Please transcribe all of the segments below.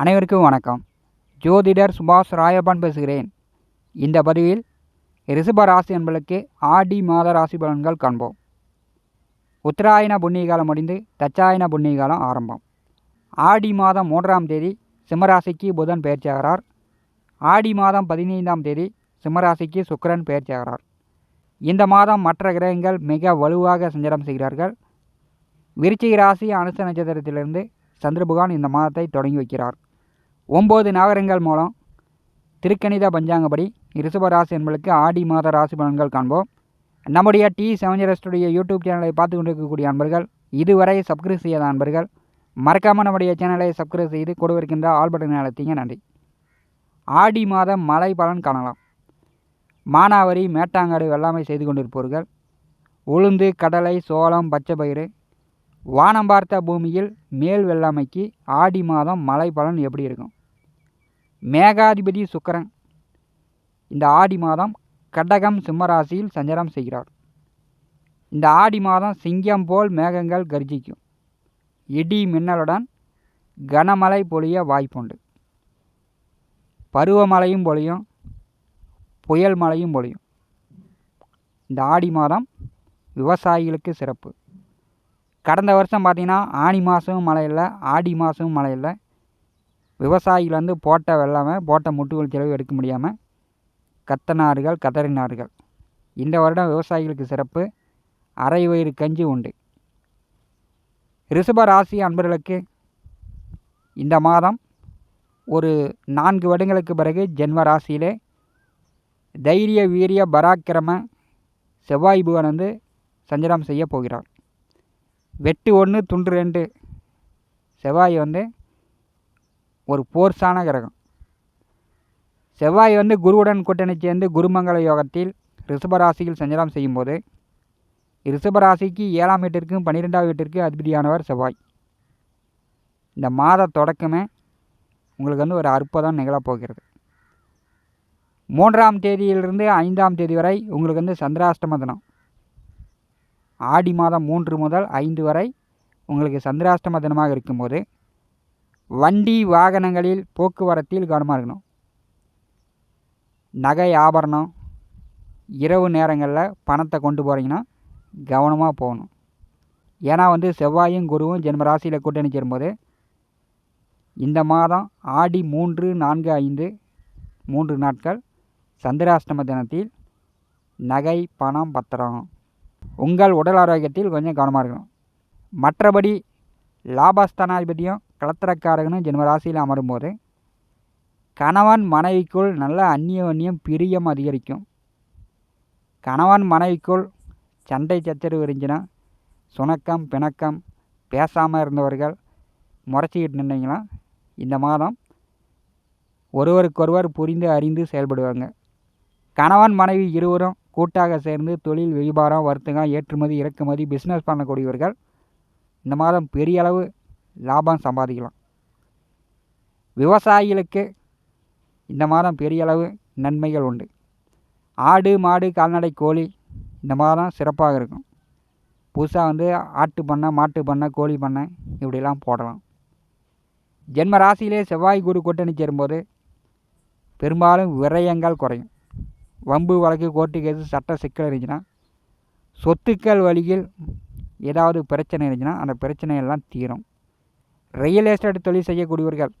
அனைவருக்கும் வணக்கம். ஜோதிடர் சுபாஷ் ராயப்பன் பேசுகிறேன். இந்த பதிவில் ரிஷப ராசி என்பதற்கு ஆடி மாத ராசி பலன்கள் காண்போம். உத்தராயண புண்ணிய காலம் முடிந்து தச்சாயன புண்ணிய காலம் ஆரம்பம். ஆடி மாதம் மூன்றாம் தேதி சிம்மராசிக்கு புதன் பயிற்சியாகிறார் ஆடி மாதம் பதினைந்தாம் தேதி சிம்மராசிக்கு சுக்கரன் பயிற்சியாகிறார் இந்த மாதம் மற்ற கிரகங்கள் மிக வலுவாக சஞ்சாரம் செய்கிறார்கள். விருச்சிக ராசி அனுச நட்சத்திரத்திலிருந்து சந்திரபகவான் இந்த மாதத்தை தொடங்கி வைக்கிறார். ஒம்பது நாகரங்கள் மூலம் திருக்கணித பஞ்சாங்கப்படி ரிஷப என்பளுக்கு ஆடி மாத ராசி பலன்கள் காண்போம். நம்முடைய டி செவஞ்சரஸ்டுடைய யூடியூப் சேனலை பார்த்து கொண்டிருக்கக்கூடிய அன்பர்கள் இதுவரை சப்ஸ்கிரைப் செய்யாத அன்பர்கள் மறக்காமல் நம்முடைய சேனலை சப்ஸ்கிரைப் செய்து கொடுவிருக்கின்ற ஆல் பட்டன் அழுத்திங்க நன்றி. ஆடி மாதம் மழை பலன் காணலாம். மானாவரி மேட்டாங்காடு வெள்ளாமை செய்து கொண்டிருப்பவர்கள் உளுந்து கடலை சோளம் பச்சை பயிறு வானம் பார்த்த பூமியில் மேல் வெள்ளாமைக்கு ஆடி மாதம் மழை பலன் எப்படி இருக்கும்? மேகாதிபதி சுக்கரன் இந்த ஆடி மாதம் கடகம் சிம்மராசியில் சஞ்சாரம் செய்கிறார். இந்த ஆடி மாதம் சிங்கம் போல் மேகங்கள் கர்ஜிக்கும். இடி மின்னலுடன் கனமழை பொழிய வாய்ப்புண்டு. பருவமழையும் பொழியும் புயல் மழையும் பொழியும். இந்த ஆடி மாதம் விவசாயிகளுக்கு சிறப்பு. கடந்த வருஷம் பார்த்திங்கன்னா ஆனி மாதமும் மழை இல்லை ஆடி மாதமும் மழை இல்லை. விவசாயிகள் வந்து போட்ட வெள்ளாமை போட்ட முட்டுகள் செலவு எடுக்க முடியாமல் கத்தனார்கள் கதறினார்கள். இந்த வருடம் விவசாயிகளுக்கு சிறப்பு. அரை வயிறு கஞ்சி உண்டு. ரிஷப ராசி அன்பர்களுக்கு இந்த மாதம் ஒரு நான்கு வருடங்களுக்கு பிறகு ஜென்ம ராசியிலே தைரிய வீரிய பராக்கிரம செவ்வாய் புவன் வந்து சஞ்சலம் செய்ய போகிறார். வெட்டு ஒன்று துண்டு ரெண்டு செவ்வாய் வந்து ஒரு ஃபோர்ஸான கிரகம். செவ்வாய் வந்து குருவுடன் கூட்டணி சேர்ந்து குருமங்கல யோகத்தில் ரிஷபராசியில் சஞ்சாரம் செய்யும்போது ரிஷபராசிக்கு ஏழாம் வீட்டிற்கும் பன்னிரெண்டாம் வீட்டிற்கு அதிபதியானவர் செவ்வாய். இந்த மாத தொடக்கமே உங்களுக்கு வந்து ஒரு அற்புதம் நிகழப்போகிறது மூன்றாம் தேதியிலிருந்து ஐந்தாம் தேதி வரை உங்களுக்கு வந்து சந்திராஷ்டம தினம். ஆடி மாதம் மூன்று முதல் ஐந்து வரை உங்களுக்கு சந்திராஷ்டம தினமாக இருக்கும்போது வண்டி வாகனங்களில் போக்குவரத்தில் கவனமாக இருக்கணும். நகை ஆபரணம் இரவு நேரங்களில் பணத்தை கொண்டு போகிறீங்கன்னா கவனமாக போகணும். ஏன்னா வந்து செவ்வாயும் குருவும் ஜென்ம ராசியில் கூட்டணி சேரும்போது இந்த மாதம் ஆடி மூன்று நான்கு ஐந்து மூன்று நாட்கள் சந்திராஷ்டம தினத்தில் நகை பணம் பத்திரம். உங்கள் உடல் ஆரோக்கியத்தில் கொஞ்சம் கவனமாக இருக்கணும். மற்றபடி லாபஸ்தானாதிபதியும் களத்திரக்காரகனும் ஜென்மராசியில் அமரும்போது கணவன் மனைவிக்குள் நல்ல அந்நியோன்யம் பிரியம் அதிகரிக்கும். கணவன் மனைவிக்குள் சண்டை சச்சரவு இருந்துச்சுன்னா சுணக்கம் பிணக்கம் பேசாமல் இருந்தவர்கள் முறைச்சிக்கிட்டு நின்றீங்கன்னா இந்த மாதம் ஒருவருக்கொருவர் புரிந்து அறிந்து செயல்படுவாங்க. கணவன் மனைவி இருவரும் கூட்டாக சேர்ந்து தொழில் வியாபாரம் வர்த்தகம் ஏற்றுமதி இறக்குமதி பிஸ்னஸ் பண்ணக்கூடியவர்கள் இந்த மாதம் பெரிய அளவு லாபம் சம்பாதிக்கலாம். விவசாயிகளுக்கு இந்த மாதம் பெரிய அளவு நன்மைகள் உண்டு. ஆடு மாடு கால்நடை கோழி இந்த மாதம் சிறப்பாக இருக்கும். புதுசாக வந்து ஆட்டு பண்ணை மாட்டு பண்ணை கோழி பண்ணை இப்படிலாம் போடலாம். ஜென்ம ராசியிலே செவ்வாய் குரு கூட்டணி சேரும்போது பெரும்பாலும் விரயங்கள் குறையும். வம்பு வழக்கு கோர்ட்டு எது சட்ட சிக்கல் இருந்துச்சுன்னா சொத்துக்கள் வழியில் ஏதாவது பிரச்சனை இருந்துச்சுன்னா அந்த பிரச்சனையெல்லாம் தீரும். ரியல் எஸ்டேட் தொழில் செய்யக்கூடியவர்கள்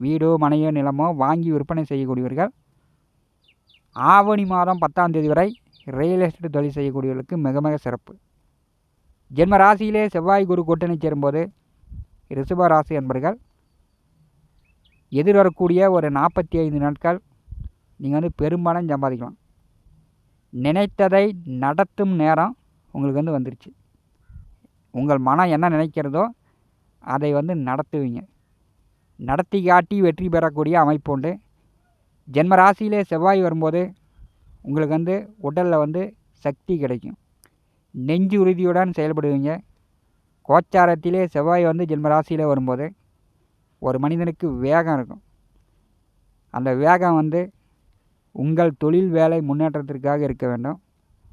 வீடோ மனையோ நிலமோ வாங்கி விற்பனை செய்யக்கூடியவர்கள் ஆவணி மாதம் பத்தாம் தேதி வரை ரியல் எஸ்டேட் தொழில் செய்யக்கூடியவர்களுக்கு மிக மிக சிறப்பு. ஜென்ம ராசியிலே செவ்வாய் குரு கூட்டணி சேரும்போது ரிஷப ராசி என்பர்கள் எதிர்வரக்கூடிய ஒரு நாற்பத்தி ஐந்து நாட்கள் நீங்கள் வந்து பெரும்பாலும் சம்பாதிக்கலாம். நினைத்ததை நடத்தும் நேரம் உங்களுக்கு வந்து வந்துருச்சு. உங்கள் மனம் என்ன நினைக்கிறதோ அதை வந்து நடத்துவீங்க. நடத்தி காட்டி வெற்றி பெறக்கூடிய அமைப்பு உண்டு. ஜென்ம ராசியிலே செவ்வாய் வரும்போது உங்களுக்கு வந்து உடலில் வந்து சக்தி கிடைக்கும். நெஞ்சு உறுதியுடன் செயல்படுவீங்க. கோச்சாரத்திலே செவ்வாய் வந்து ஜென்ம ராசியில் வரும்போது ஒரு மனிதனுக்கு வேகம் இருக்கும். அந்த வேகம் வந்து உங்கள் தொழில் வேலை முன்னேற்றத்திற்காக இருக்க வேண்டும்.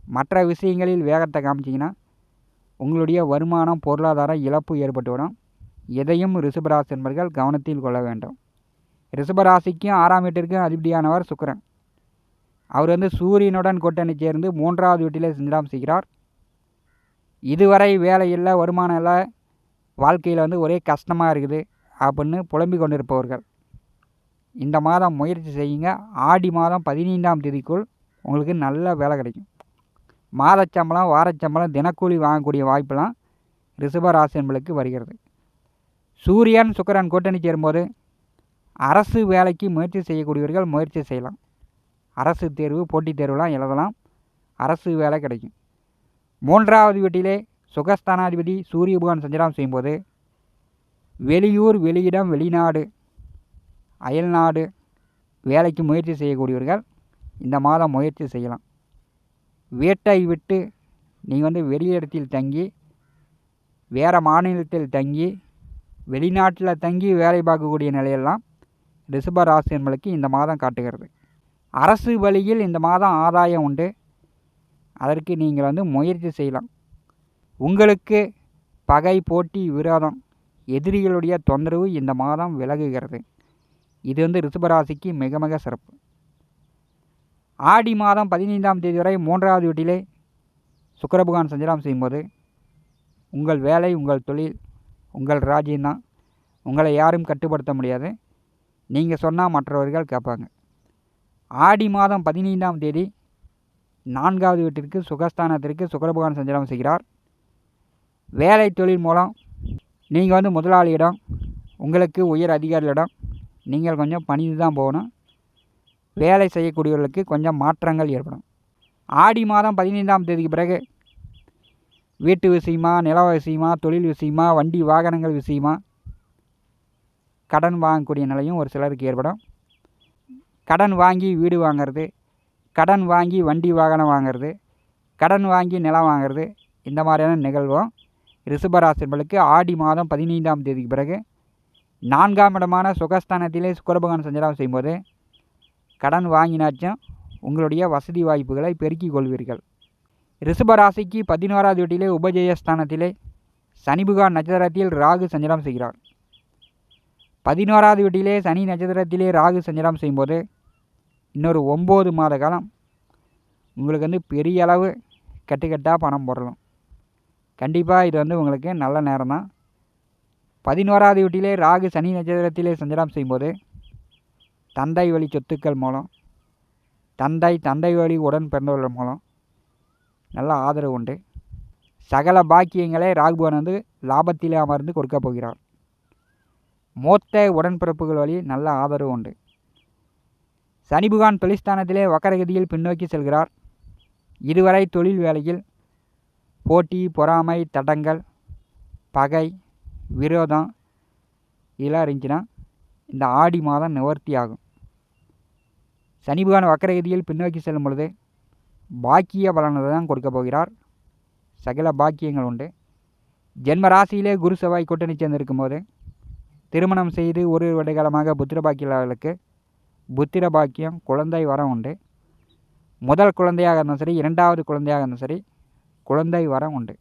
மற்ற விஷயங்களில் வேகத்தை காமிச்சிங்கன்னா உங்களுடைய வருமானம் பொருளாதாரம் இழப்பு ஏற்பட்டுவிடும். எதையும் ரிஷபராசி என்பர்கள் கவனத்தில் கொள்ள வேண்டும். ரிஷபராசிக்கும் ஆறாம் வீட்டிற்கும் அதிபதியானவர் சுக்கரன். அவர் வந்து சூரியனுடன் கூட்டணி சேர்ந்து மூன்றாவது வீட்டிலே சஞ்சாரம் செய்கிறார். இதுவரை வேலை இல்லை வருமானம் இல்லை வாழ்க்கையில் வந்து ஒரே கஷ்டமாக இருக்குது அப்படின்னு புலம்பிக் கொண்டிருப்பவர்கள். இந்த மாதம் முயற்சி செய்யுங்க. ஆடி மாதம் பதினைந்தாம் தேதிக்குள் உங்களுக்கு நல்ல வேலை கிடைக்கும். மாதச்சம்பளம் வாரச்சம்பளம் தினக்கூலி வாங்கக்கூடிய வாய்ப்பெல்லாம் ரிஷபராசி என்பளுக்கு வருகிறது. சூரியன் சுக்கரன் கூட்டணி சேரும்போது அரசு வேலைக்கு முயற்சி செய்யக்கூடியவர்கள் முயற்சி செய்யலாம். அரசு தேர்வு போட்டித் தேர்வுலாம் எழுதலாம். அரசு வேலை கிடைக்கும். மூன்றாவது வீட்டிலே சுகஸ்தானாதிபதி சூரிய பகவான் சஞ்சாரம் செய்யும்போது வெளியூர் வெளியிடம் வெளிநாடு அயல்நாடு வேலைக்கு முயற்சி செய்யக்கூடியவர்கள் இந்த மாதம் முயற்சி செய்யலாம். வீட்டை விட்டு நீங்கள் வந்து வெளியிடத்தில் தங்கி வேறு மாநிலத்தில் தங்கி வெளிநாட்டில் தங்கி வேலை பார்க்கக்கூடிய நிலையெல்லாம் ரிஷப ராசி என்பளுக்கு இந்த மாதம் காட்டுகிறது. அரசு வழியில் இந்த மாதம் ஆதாயம் உண்டு. அதற்கு நீங்கள் வந்து முயற்சி செய்யலாம். உங்களுக்கு பகை போட்டி விரோதம் எதிரிகளுடைய தொந்தரவு இந்த மாதம் விலகுகிறது. இது வந்து ரிஷபராசிக்கு மிக மிக சிறப்பு. ஆடி மாதம் பதினைந்தாம் தேதி வரை மூன்றாவது வீட்டிலே சுக்கரபகவான் சஞ்சலம் செய்யும்போது உங்கள் வேலை உங்கள் தொழில் உங்கள் ராஜ்யம்தான் உங்களை யாரும் கட்டுப்படுத்த முடியாது. நீங்கள் சொன்னால் மற்றவர்கள் கேட்பாங்க. ஆடி மாதம் பதினைந்தாம் தேதி நான்காவது வீட்டிற்கு சுகஸ்தானத்திற்கு சுக்கரபகவான் சஞ்சலம் செய்கிறார். வேலை தொழில் மூலம் நீங்கள் வந்து முதலாளியிடம் உங்களுக்கு உயர் அதிகாரிகளிடம் நீங்கள் கொஞ்சம் பணிந்து தான் போகணும். வேலை செய்யக்கூடியவர்களுக்கு கொஞ்சம் மாற்றங்கள் ஏற்படும். ஆடி மாதம் பதினைந்தாம் தேதிக்கு பிறகு வீட்டு விஷயமா நில விஷயமா தொழில் விஷயமா வண்டி வாகனங்கள் விஷயமா கடன் வாங்கக்கூடிய நிலையும் ஒரு சிலருக்கு ஏற்படும். கடன் வாங்கி வீடு வாங்கிறது கடன் வாங்கி வண்டி வாகனம் வாங்கிறது கடன் வாங்கி நிலம் வாங்கிறது இந்த மாதிரியான நிகழ்வும் ரிஷபராசிர்களுக்கு ஆடி மாதம் பதினைந்தாம் தேதிக்கு பிறகு நான்காம் இடமான சுகஸ்தானத்திலே சுக்கரபகவான் சஞ்சலம் செய்யும்போது கடன் வாங்கினாச்சும் உங்களுடைய வசதி வாய்ப்புகளை பெருக்கிக் கொள்வீர்கள். ரிஷபராசிக்கு பதினோராவது வீட்டிலே உபஜயஸ்தானத்திலே சனிபுகா நட்சத்திரத்தில் ராகு சஞ்சலம் செய்கிறார். பதினோராவது வீட்டிலே சனி நட்சத்திரத்திலே ராகு சஞ்சலம் செய்யும்போது இன்னொரு ஒம்பது மாத காலம் உங்களுக்கு வந்து பெரிய அளவு கட்டுக்கட்டாக பணம் போடலாம் கண்டிப்பாக இது வந்து உங்களுக்கு நல்ல நேரம் தான் பதினோராவது வீட்டிலே ராகு சனி நட்சத்திரத்திலே சஞ்சலம் செய்யும்போது தந்தை வழி சொத்துக்கள் மூலம் தந்தை தந்தை வழி உடன் பிறந்தவர்கள் மூலம் நல்ல ஆதரவு உண்டு. சகல பாக்கியங்களை ராகுபவன் வந்து லாபத்திலே அமர்ந்து கொடுக்க போகிறார். மூத்த உடன்பிறப்புகள் வழி நல்ல ஆதரவு உண்டு. சனிபுகான் தொழிற்ஸ்தானத்திலே வக்கரகதியில் பின்னோக்கி செல்கிறார். இதுவரை தொழில் வேலையில் போட்டி பொறாமை தடங்கள் பகை விரோதம் இதெல்லாம் இருந்துச்சுன்னா இந்த ஆடி மாதம் நிவர்த்தி ஆகும் சனிபுகான் வக்கரகதியில் பின்னோக்கி செல்லும் பொழுது பாக்கிய பலனை தான் கொடுக்க போகிறார். சகல பாக்கியங்கள் உண்டு. ஜென்ம ராசியிலே குரு செவ்வாய் கூட்டணி சேர்ந்திருக்கும் போது திருமணம் செய்து ஒரு வருடகாலமாக புத்திர பாக்கியர்களுக்கு புத்திர பாக்கியம் குழந்தை வரம் உண்டு. முதல் குழந்தையாக இருந்தாலும் சரி இரண்டாவது குழந்தையாக இருந்தாலும் சரி குழந்தை வரம் உண்டு.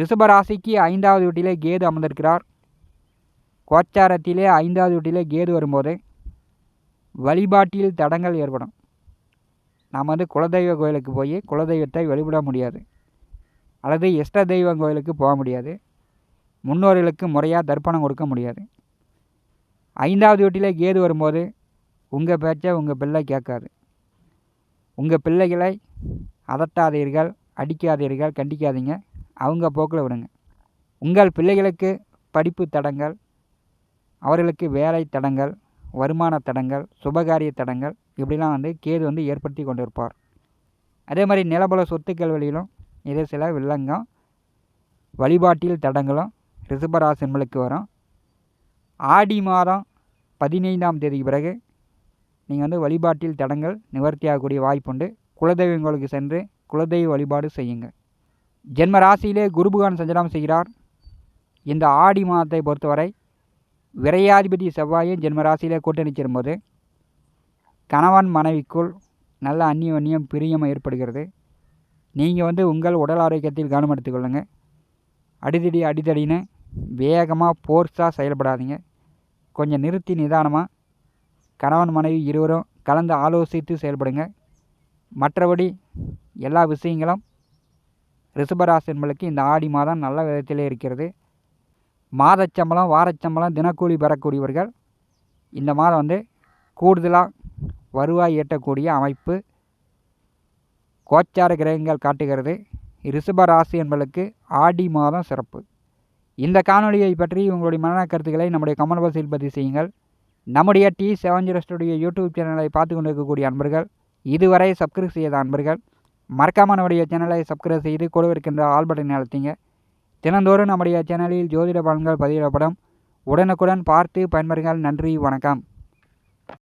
ரிஷப ராசிக்கு ஐந்தாவது வீட்டிலே கேது அமர்ந்திருக்கிறார். கோச்சாரத்திலே ஐந்தாவது வீட்டிலே கேது வரும்போது வழிபாட்டில் தடங்கள் ஏற்படும். நாம் வந்து குலதெய்வ கோயிலுக்கு போய் குலதெய்வத்தை வழிபட முடியாது. அல்லது இஷ்ட தெய்வம் கோயிலுக்கு போக முடியாது. முன்னோர்களுக்கு முறையாக தர்ப்பணம் கொடுக்க முடியாது. ஐந்தாவது வீட்டிலே கேது வரும்போது உங்கள் பேச்சை உங்கள் பிள்ளை கேட்காது. உங்கள் பிள்ளைகளை அதட்டாதீர்கள் அடிக்காதீர்கள் கண்டிக்காதீங்க. அவங்க போக்கில் விடுங்க. உங்கள் பிள்ளைகளுக்கு படிப்பு தடங்கள் அவர்களுக்கு வேலை தடங்கள் வருமான தடங்கள் சுபகாரிய தடங்கள் இப்படிலாம் வந்து கேது வந்து ஏற்படுத்தி கொண்டு இருப்பார் அதே மாதிரி நிலபல சொத்துக்கள் வழியிலும் இதே சில வில்லங்கம் வழிபாட்டில் தடங்களும் ரிஷபராசின்களுக்கு வரும். ஆடி மாதம் பதினைந்தாம் தேதிக்கு பிறகு நீங்கள் வந்து வழிபாட்டில் தடங்கள் நிவர்த்தியாகக்கூடிய வாய்ப்புண்டு குலதெய்வங்களுக்கு சென்று குலதெய்வ வழிபாடு செய்யுங்க. ஜென்ம ராசியிலே குருபகான் சஞ்சலம் செய்கிறார். இந்த ஆடி மாதத்தை பொறுத்தவரை விரையாதிபதி செவ்வாயும் ஜென்ம ராசியிலே கூட்டணிச்சிரும்போது கணவன் மனைவிக்குள் நல்ல அந்நியம் பிரியம் ஏற்படுகிறது. நீங்கள் வந்து உங்கள் உடல் ஆரோக்கியத்தில் கவனம் எடுத்துக்கொள்ளுங்கள் அடிதடி அடிதடின்னு வேகமாக ஃபோர்ஸாக செயல்படாதீங்க. கொஞ்சம் நிறுத்தி நிதானமாக கணவன் மனைவி இருவரும் கலந்து ஆலோசித்து செயல்படுங்க. மற்றபடி எல்லா விஷயங்களும் ரிஷபராசி என்பளுக்கு இந்த ஆடி மாதம் நல்ல விதத்திலே இருக்கிறது. மாதச்சம்பளம் வாரச்சம்பளம் தினக்கூலி பெறக்கூடியவர்கள் இந்த மாதம் வந்து கூடுதலாக வருவாய் ஈட்டக்கூடிய அமைப்பு கோச்சார கிரகங்கள் காட்டுகிறது. ரிஷப ராசி என்பதற்கு ஆடி மாதம் சிறப்பு. இந்த காணொலியை பற்றி உங்களுடைய மனநல கருத்துக்களை நம்முடைய கமெண்ட் பாக்ஸில் பதிவு செய்யுங்கள். நம்முடைய T seven zero studio YouTube சேனலை பார்த்து கொண்டிருக்கக்கூடிய அன்பர்கள் இதுவரை சப்ஸ்கிரைப் செய்யாத அன்பர்கள் மறக்காமல் நம்முடைய சேனலை சப்ஸ்கிரைப் செய்து கூட இருக்கின்ற ஆல் பட்டனை அழுத்திங்க. தினந்தோறும் நம்முடைய சேனலில் ஜோதிட பலன்கள் பதிவிடப்படும். உடனுக்குடன் பார்த்து பயன்பெறுங்கள். நன்றி வணக்கம்.